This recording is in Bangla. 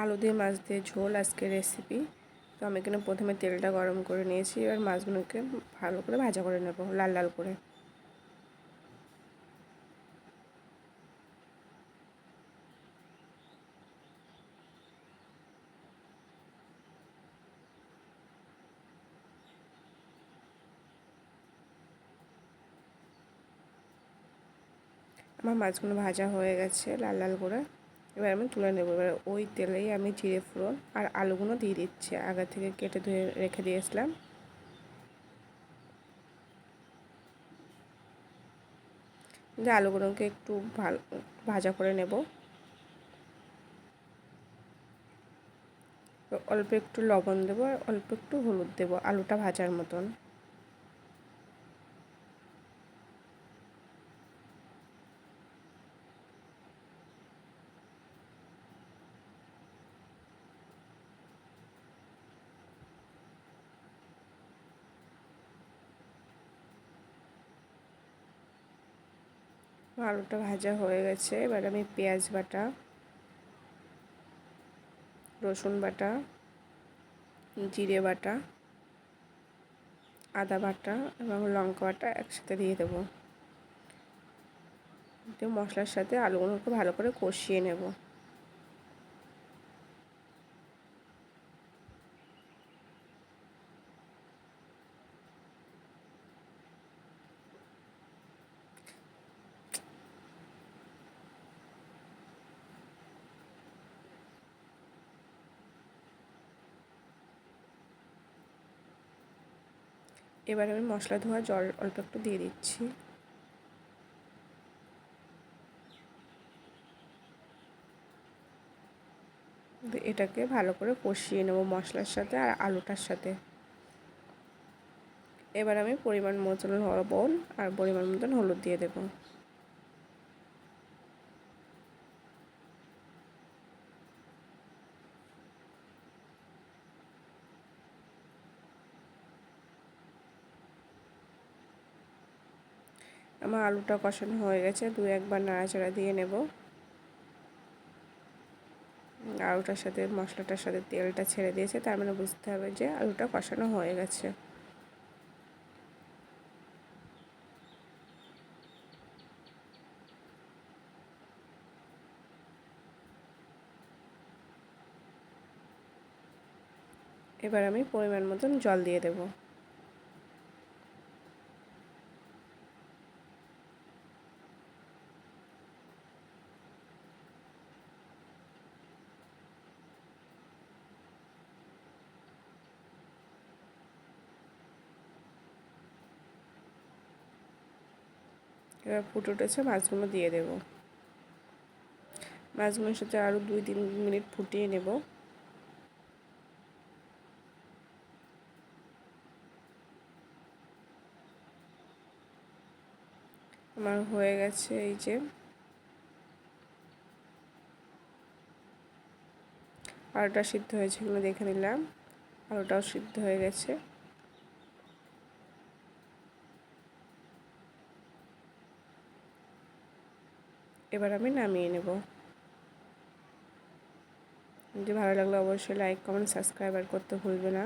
আলু দিয়ে, মাছ দিয়ে ঝোল আজকে রেসিপি তো আমি এখানে প্রথমে তেলটা গরম করে নিয়েছি, এবার মাছগুলোকে ভালো করে ভাজা করে নেব, লাল লাল করে। আমার মাছগুলো ভাজা হয়ে গেছে লাল লাল করে। এবার আমি তুলে নেব। এবার ওই তেলেই আমি জিরে ফোড়ন আর আলুগুলো দিয়ে দিচ্ছি। আগে থেকে কেটে ধুয়ে রেখে দিয়েছিলাম। যে আলুগুলোকে একটু ভালো, ভাজা করে নেব। অল্প একটু লবণ দেবো আর অল্প একটু হলুদ দেবো আলুটা ভাজার মতন। আলুটা ভাজা হয়ে গেছে। এবার আমি পেঁয়াজ বাটা, রসুন বাটা, জিরে বাটা, আদা বাটা এবং লঙ্কা বাটা একসাথে দিয়ে দেবো। মশলার সাথে আলুগুলোকে ভালো করে কষিয়ে নেব। এবার আমি মশলা ধোয়া জল অল্প একটু দিয়ে দিচ্ছি। এটাকে ভালো করে কষিয়ে নেব মশলার সাথে আর আলুটার সাথে। এবার আমি পরিমাণ মতন লবণ আর পরিমাণ মতন হলুদ দিয়ে দেবো। আমার আলুটা কষানো হয়ে গেছে, দু একবার নাড়াচাড়া দিয়ে নেব। আলুটার সাথে, মশলাটার সাথে তেলটা ছেড়ে দিয়েছে, তার মানে বুঝতে হবে যে আলুটা কষানো হয়ে গেছে। এবার আমি পরিমাণ মতন জল দিয়ে দেবো। এবার ফুটে উঠেছে, মাছগুলো দিয়ে দেব। মাছগুলোর সাথে আরও দুই তিন মিনিট ফুটিয়ে নেব। আমার হয়ে গেছে এই যে। আলুটা সিদ্ধ হয়েছে, এগুলো দেখে নিলাম। আলুটাও সিদ্ধ হয়ে গেছে। এবার আমি নামিয়ে নেব। যদি ভালো লাগলে অবশ্যই লাইক কমেন্ট সাবস্ক্রাইব আর করতে ভুলবে না।